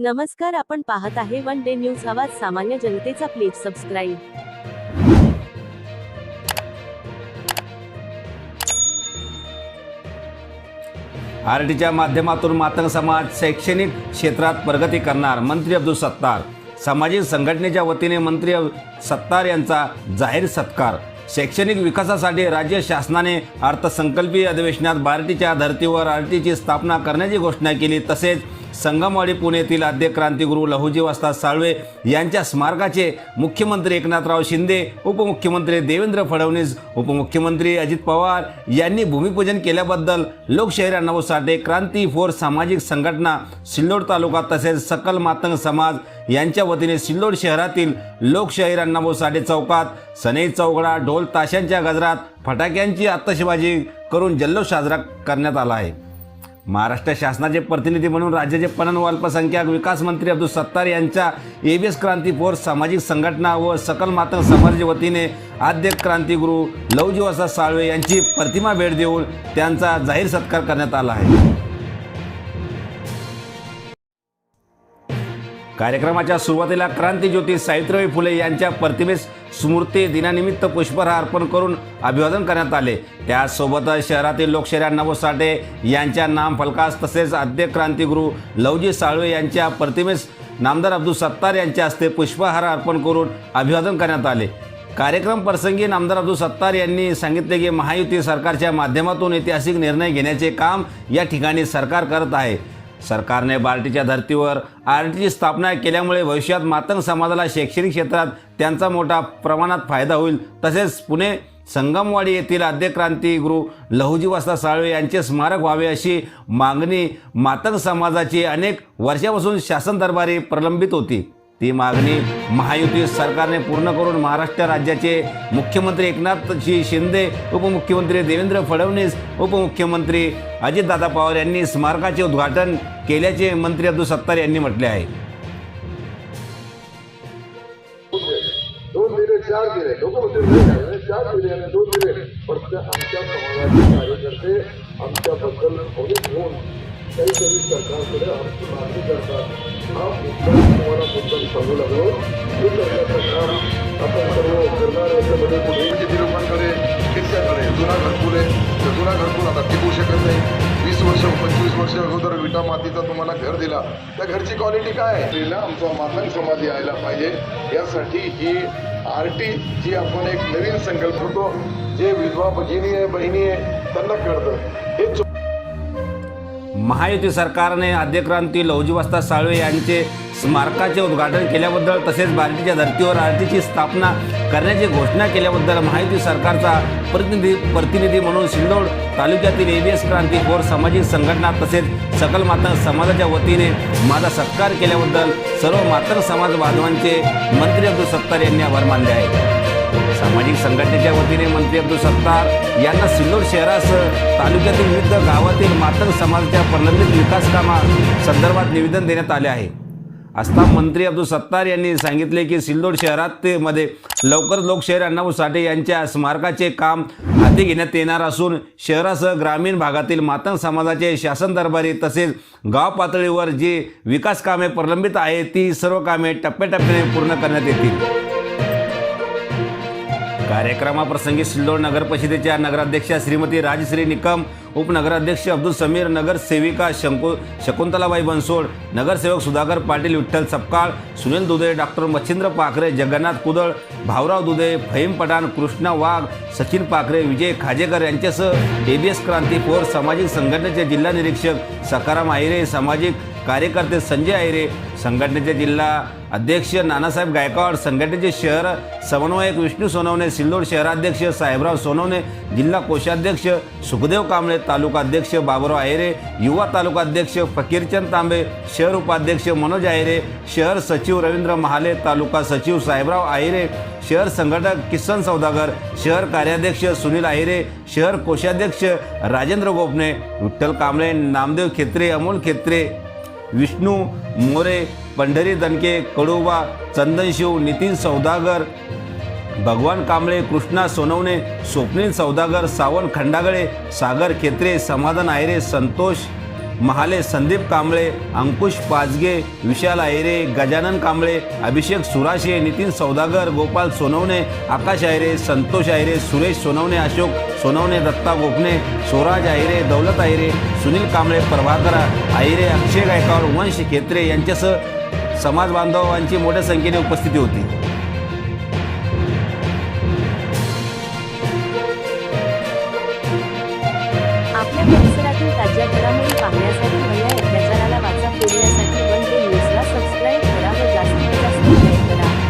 नमस्कार आपण पाहत आहे वन डे न्यूज आवाज सामान्य जनतेचा प्लीज सबस्क्राईब आर टीच्या माध्यमातून मातंग समाज शैक्षणिक क्षेत्रात प्रगती करणार मंत्री अब्दुल सत्तार. सामाजिक संघटनेच्या वतीने मंत्री सत्तार यांचा जाहीर सत्कार. शैक्षणिक विकासासाठी राज्य शासनाने अर्थसंकल्पीय अधिवेशनात बारटीच्या धर्तीवर आर टीची स्थापना करण्याची घोषणा केली तसेच संगमवाडी पुणेतील आद्य क्रांतिगुरू लहुजी वस्ताद साळवे यांच्या स्मारकाचे मुख्यमंत्री एकनाथराव शिंदे उपमुख्यमंत्री देवेंद्र फडणवीस उपमुख्यमंत्री अजित पवार यांनी भूमिपूजन केल्याबद्दल लोकशाहीर अण्णाभाऊ साठे क्रांती फोर सामाजिक संघटना सिल्लोड तालुका तसेच सकल मातंग समाज यांच्या वतीने सिल्लोड शहरातील लोकशाहीर अण्णाभाऊ साठे चौकात सनई चौकडा ढोल ताशांच्या गजरात फटाक्यांची आत्तशबाजी करून जल्लोष साजरा करण्यात आला आहे. महाराष्ट्र शासनाचे प्रतिनिधी म्हणून राज्याचे पणन व अल्पसंख्याक विकास मंत्री अब्दुल सत्तार यांच्या एबीएस क्रांती फोर्स सामाजिक संघटना व सकल मातंग समाजाच्या वतीने आद्य क्रांतिगुरू लवजी वसा साळवे यांची प्रतिमा भेट देऊन त्यांचा जाहीर सत्कार करण्यात आला आहे. कार्यक्रमाच्या सुरुवातीला क्रांतीज्योती सावित्रीबाई फुले यांच्या प्रतिमेस स्मृती दिनानिमित्त पुष्पहार अर्पण करून अभिवादन करण्यात आले. त्यासोबतच शहरातील लोकशाहीर नवो साठे यांच्या नाम फलकास तसेच आद्य क्रांतिगुरू लवजी साळवे यांच्या प्रतिमेस नामदार अब्दुल सत्तार यांच्या हस्ते पुष्पहार अर्पण करून अभिवादन करण्यात आले. कार्यक्रम प्रसंगी नामदार अब्दुल सत्तार यांनी सांगितले की महायुती सरकारच्या माध्यमातून ऐतिहासिक निर्णय घेण्याचे काम या ठिकाणी सरकार करत आहे. सरकारने बार्टीच्या धर्तीवर आर टीची स्थापना केल्यामुळे भविष्यात मातंग समाजाला शैक्षणिक क्षेत्रात त्यांचा मोठा प्रमाणात फायदा होईल. तसेच पुणे संगमवाडी येथील आद्य क्रांतिगुरू लहुजी वस्ता साळवे यांचे स्मारक व्हावे अशी मागणी मातंग समाजाची अनेक वर्षापासून शासन दरबारी प्रलंबित होती. ती मागणी महायुती सरकारने पूर्ण करून महाराष्ट्र राज्याचे मुख्यमंत्री एकनाथजी शिंदे उपमुख्यमंत्री देवेंद्र फडणवीस उपमुख्यमंत्री अजितदादा पवार यांनी स्मारकाचे उद्घाटन केल्याचे मंत्री अब्दुल सत्तार यांनी म्हटले आहे. आमच्या काहीतरी सरकारकडे आमची मागणी करतात हा मुद्दा तुम्हाला मुद्दा सांगू लागलो. हे करण्याचं काम आपण सर्व करणार याच्यामध्ये किती लोकांकडे किस्साकडे जुना घरकुल आहे तर जुना घरकुल आता टिकू शकत नाही. वीस वर्ष पंचवीस वर्ष अगोदर विटा मातीचा तुम्हाला घर दिला. त्या घरची क्वालिटी काय आहे? तिला आमचा मातंग समाज यायला पाहिजे. यासाठी ही आर टी जी आपण एक नवीन संकल्प होतो जे विधवा भगिनी आहे बहिणी आहे त्यांना कळतं. हे महायुती सरकारने आद्यक्रांती लौजीवस्ता साळवे यांचे स्मारकाचे उद्घाटन केल्याबद्दल तसेच भारतीच्या धर्तीवर आरतीची स्थापना करण्याची घोषणा केल्याबद्दल महायुती सरकारचा प्रतिनिधी प्रतिनिधी म्हणून सिल्लोड तालुक्यातील एबीएस क्रांती फोर सामाजिक संघटना तसेच सकल मातंग समाजाच्या वतीने माझा सत्कार केल्याबद्दल सर्व मातंग समाज बांधवांचे मंत्री अब्दुल सत्तार यांनी आभार मानले आहे सामाजिक संघटनेच्या वतीने मंत्री अब्दुल सत्तार यांना सिल्लोड शहरासह तालुक्यातील विविध गावातील मातंग समाजाच्या प्रलंबित विकास कामा संदर्भात निवेदन देण्यात आले आहे. असता मंत्री अब्दुल सत्तार यांनी सांगितले की सिल्लोड शहरात मध्ये लवकर लोकशाहीर अण्णाभाऊ साठे यांच्या स्मारकाचे काम हाती घेण्यात येणार असून शहरासह ग्रामीण भागातील मातंग समाजाचे शासन दरबारी तसेच गाव पातळीवर जी विकास कामे प्रलंबित आहेत ती सर्व कामे टप्प्याटप्प्याने पूर्ण करण्यात येतील. कार्यक्रमाप्रसंगी सिल्लोड नगर परिषदेच्या नगराध्यक्षा श्रीमती राजश्री निकम उपनगराध्यक्ष अब्दुल समीर नगरसेविका शंकु शकुंतलाबाई बनसोड नगरसेवक सुधाकर पाटील विठ्ठल सपकाळ सुनील दुधे डॉक्टर मच्छिंद्र पाखरे जगन्नाथ कुदळ भाऊराव दुधे फहीम पठाण कृष्णा वाघ सचिन पाखरे विजय खाजेकर यांच्यासह एबीएस क्रांती फोर सामाजिक संघटनेचे जिल्हा निरीक्षक सकाराम आहिरे सामाजिक कार्यकर्ते संजय आयरे संघटनेचे जिल्हा अध्यक्ष नानासाहेब गायकवाड संघटनेचे शहर समन्वयक विष्णू सोनवणे सिल्लोड शहराध्यक्ष साहेबराव सोनवणे जिल्हा कोषाध्यक्ष सुखदेव कांबळे तालुका अध्यक्ष बाबुराव आयरे युवा तालुका अध्यक्ष फकीरचंद तांबे शहर उपाध्यक्ष मनोज आयरे शहर सचिव रवींद्र महाले तालुका सचिव साहेबराव आयरे शहर संघटक किसन सौदागर शहर कार्याध्यक्ष सुनील आहिरे शहर कोषाध्यक्ष राजेंद्र गोपने विठ्ठल कांबळे नामदेव खेत्रे अमोल खेत्रे विष्णू मोरे पंढरी दणके कडोबा चंदनशिव नितीन सौदागर भगवान कांबळे कृष्णा सोनवणे स्वप्नील सौदागर सावंत खंडागळे सागर खेत्रे समाधान आयरे संतोष महाले संदीप कांबळे अंकुश पाचगे विशाल आयरे गजानन कांबळे अभिषेक सुराशे नितीन सौदागर गोपाल सोनवणे आकाश आयरे संतोष आयरे सुरेश सोनवणे अशोक सोनवणे दत्ता गोपणे स्वराज आयरे दौलत आयरे सुनील कांबळे प्रभाकर आयरे अक्षय गायकवाड वंश खेत्रे यांच्यासह समाज बांधवांची मोठ्या संख्येने उपस्थिती होती. Insomnia